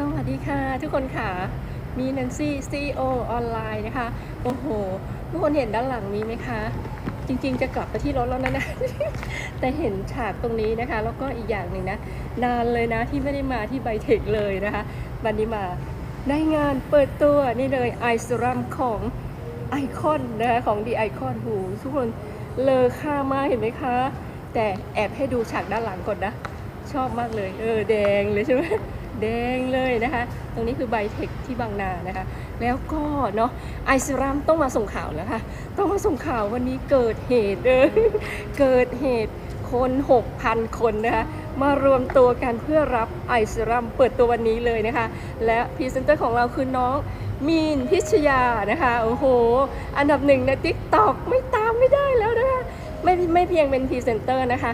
สวัสดีค่ะทุกคนค่ะ มีนันซี่ซีโอออนไลน์นะคะ โอ้โห ทุกคนเห็นด้านหลังนี้ไหมคะ จริงๆจะกลับไปที่รถแล้วนะนะ แต่เห็นฉากตรงนี้นะคะ แล้วก็อีกอย่างหนึ่งนะ นานเลยนะที่ไม่ได้มาที่ไบเทคเลยนะคะ วันนี้มาได้งานเปิดตัวนี่เลยไอซรัมของไอคอนนะคะของดีไอคอนหูทุกคนเลอค่ามากเห็นไหมคะ แต่แอบให้ดูฉากด้านหลังก่อนนะ ชอบมากเลย เออแดงเลยใช่ไหม แดงเลยนะคะ ตรงนี้คือไบเทคที่บางนานะคะ แล้วก็เนาะไอซิรัมต้องมาส่งข่าวแล้วค่ะ ต้องมาส่งข่าววันนี้เกิดเหตุเออเกิดเหตุคน6,000 คนนะคะ มารวมตัวกันเพื่อรับไอซิรัมเปิดตัววันนี้เลยนะคะ และพรีเซนเตอร์ของเราคือน้องมีนพิชยานะคะ โอ้โห อันดับหนึ่งในทิกตอกไม่ตามไม่ได้แล้วนะคะ ไม่ไม่เพียงเป็นพรีเซนเตอร์นะคะ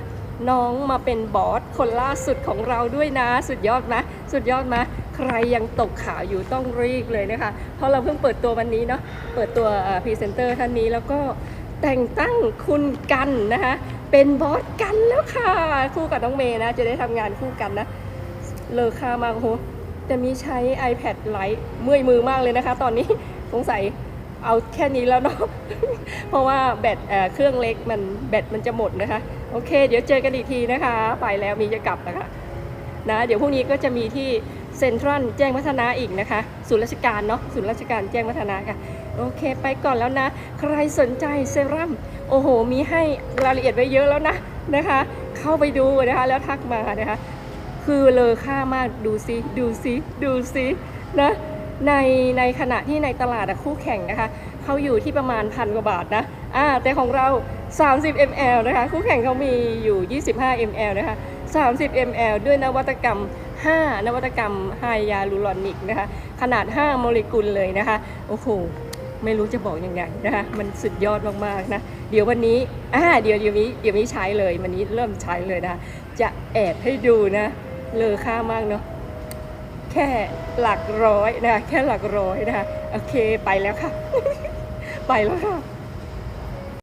น้องมาเป็นบอสคนล่าสุดของเราด้วยนะ สุดยอดไหมสุดยอดไหมใครยังตกข่าวอยู่ต้องรีบเลยนะคะ เพราะเราเพิ่งเปิดตัววันนี้เนาะเปิดตัวพรีเซนเตอร์ท่านนี้แล้วก็แต่งตั้งคุณกันนะคะ เป็นบอสกันแล้วค่ะ คู่กับน้องเมย์นะ จะได้ทำงานคู่กันนะ เลอค่ามากโอ้โหแต่มีใช้ iPad ไลท์เมื่อยมือมากเลยนะคะ ตอนนี้สงสัย เอาแค่นี้แล้วเนาะ เพราะว่าแบตเเครื่องเล็กมันแบตมันจะหมดนะคะ โอเค เดี๋ยวเจอกันอีกทีนะคะ ไปแล้วมีจะกลับนะคะนะ เดี๋ยวพรุ่งนี้ก็จะมีที่เซ็นทรัลแจ้งวัฒนะอีกนะคะ ศูนย์ราชการเนาะ ศูนย์ราชการแจ้งวัฒนะค่ะ โอเค ไปก่อนแล้วนะ ใครสนใจเซรั่ม โอ้โห มีให้รายละเอียดไว้เยอะแล้วนะนะคะ เข้าไปดูนะคะ แล้วทักมานะคะ คือเลอค่ามาก ดูซิ ดูซิ ดูซินะ ในในขณะที่ในตลาดคู่แข่งนะคะเขาอยู่ที่ประมาณพันกว่าบาทนะอ่าแต่ของเรา 30 ml นะคะคู่แข่งเขามีอยู่ 25 ml นะคะ30 ml ด้วยนวัตกรรม 5 นวัตกรรมไฮยาลูรอนิกนะคะขนาด 5 โมเลกุลเลยนะคะโอ้โหไม่รู้จะบอกยังไงนะคะมันสุดยอดมากๆนะเดี๋ยววันนี้อ่าเดี๋ยวเดี๋ยวนี้เดี๋ยวนี้ใช้เลยวันนี้เริ่มใช้เลยนะะจะแอบให้ดูนะเลอค่ามากเนาะ แค่หลักร้อยนะคะแค่หลักร้อยนะคะโอเคไปแล้วค่ะ ไปแล้วค่ะ